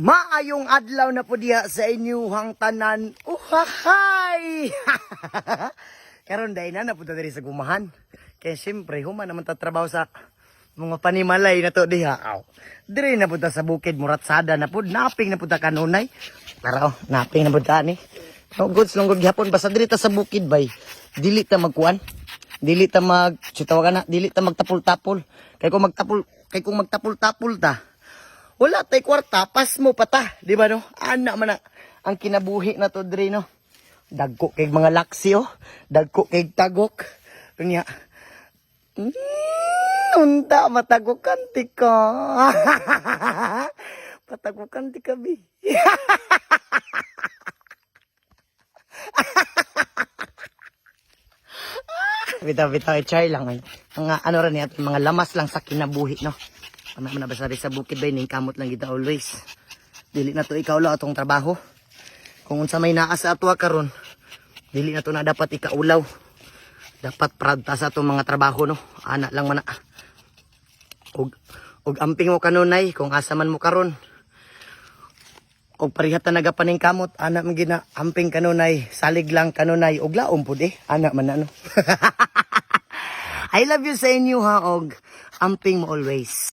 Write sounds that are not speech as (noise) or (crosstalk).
Maayong adlaw na po diha sa inyuhang tanan. Uhahay! (laughs) Karon dahil na napunta diri sa gumahan. Kaya siyempre, human naman tatrabaho sa mga panimalay na to diha. Aw. Diri na punta sa bukid, muratsada na po. Naping na punta kanunay. Para oh, naping na punta ni. No goods long good gyapon basta diri sa bukid bay. Dili ta magkuan. Dili ta mag sitawagan na, dili ta magtapul-tapul. Kay kung magtapul, kay kung magtapul-tapul ta, wala tay kwarta, pas mo pa ta, di ba no? Ana man ang kinabuhi na to dre no. Dagko kay mga laksi oh, dagko kay tagok. Unya. Mm, unta matagukan ti ka. (laughs) Patagukan ti ka bi. (laughs) bitaw bitaw eh, try lang ay. Mga ano rin yan, mga lamas lang sa kinabuhi no. Ano man na basari sa bukid bay ning kamot lang kita always. Dili na to ikaw lang atong trabaho. Kung unsa may naa sa atwa karon, dili na to na dapat ikaulaw. Dapat proud ta sa atong mga trabaho no. Ana lang man. Og og amping mo kanunay kung asa man mo karon. Og parihat na nagapaning kamot, ana man gina amping kanunay, salig lang kanunay, og laom pud eh. Ana man na no. (laughs) I love you sa inyo ha og amping mo always.